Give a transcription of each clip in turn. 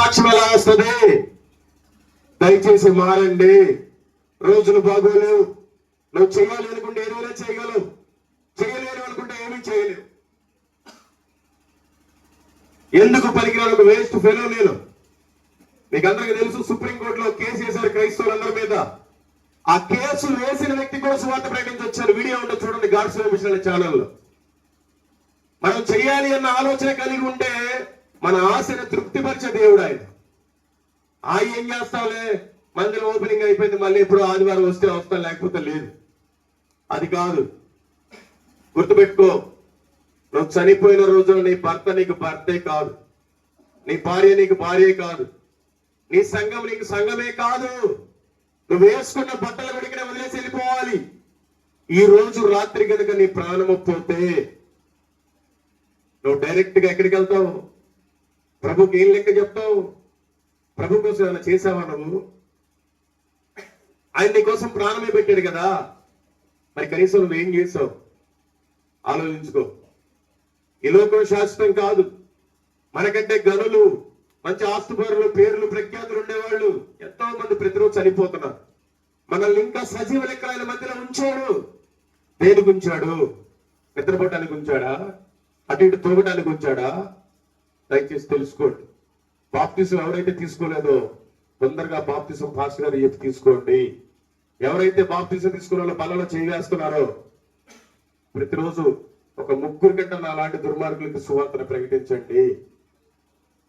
సాక్ష్యం ఎలా వస్తుంది? దయచేసి మారండి. రోజులు బాగోలేవు. నువ్వు చేయాలి అనుకుంటే ఏదైనా చేయగలవు. చేయలేను అనుకుంటే ఏమీ చేయలేవు. ఎందుకు పనికిరాను ఒక వేస్ట్ ఫెలో నేను మీకు అందరికీ తెలుసు సుప్రీంకోర్టులో కేసు వేశారు క్రైస్తవులందరి మీద. ఆ కేసు వేసిన వ్యక్తి కూడా సువార్త ప్రకటించి వచ్చారు వీడియో ఉంటే చూడండి గాడ్స్ మిషన్ ఛానల్లో. మనం చేయాలి అన్న ఆలోచన కలిగి ఉంటే మన ఆశను తృప్తిపరిచే దేవుడు ఆయన. ఆయన ఏం చేస్తావులే? మందిరం ఓపెనింగ్ అయిపోయింది మళ్ళీ ఎప్పుడు ఆదివారం వస్తే వస్తాం లేకపోతే లేదు. అది కాదు. గుర్తుపెట్టుకో నువ్వు చనిపోయిన రోజు నీ భర్త నీకు భర్తే కాదు. నీ భార్య నీకు భార్యే కాదు. నీ సంఘం నీకు సంఘమే కాదు. నువ్వు వేసుకున్న బట్టలు గుడికిన వదిలేసి వెళ్ళిపోవాలి. ఈ రోజు రాత్రి కనుక నీ ప్రాణం పోతే నువ్వు డైరెక్ట్గా ఎక్కడికి వెళ్తావు? ప్రభుకి ఏం లెక్క చెప్తావు? ప్రభు కోసం ఏమైనా చేసావా నువ్వు? ఆయన నీ కోసం ప్రాణమే పెట్టాడు కదా. మరి కనీసం నువ్వు ఏం చేసావు ఆలోచించుకో. ఈ లోకం శాశ్వతం కాదు. మనకంటే గనులు మంచి ఆస్తుపరులు పేర్లు ప్రఖ్యాతులు ఉండేవాళ్ళు ఎంతో మంది ప్రతిరోజు చనిపోతున్నారు. మనల్ని ఇంకా సజీవ లెక్కల మధ్యలో ఉంచాడు. దేనికి ఉంచాడు? నిద్రపోవటానికి ఉంచాడా? అటు ఇటు తోగటానికి ఉంచాడా? దయచేసి తెలుసుకోండి. బాప్తిసం ఎవరైతే తీసుకోలేదో తొందరగా బాప్తిసం ఫాస్ట్ గారు చెప్పి తీసుకోండి. ఎవరైతే బాప్తిసం తీసుకున్న వాళ్ళు బలలో ప్రతిరోజు ఒక ముగ్గురు కంటే అలాంటి దుర్మార్గులకి సువార్తను ప్రకటించండి.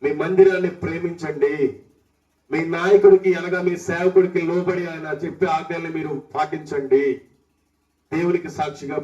మీ మందిరాన్ని ప్రేమించండి. మీ నాయకుడికి అనగా మీ సేవకుడికి లోబడి ఆయన చెప్పే ఆజ్ఞల్ని మీరు పాటించండి. దేవునికి సాక్షిగా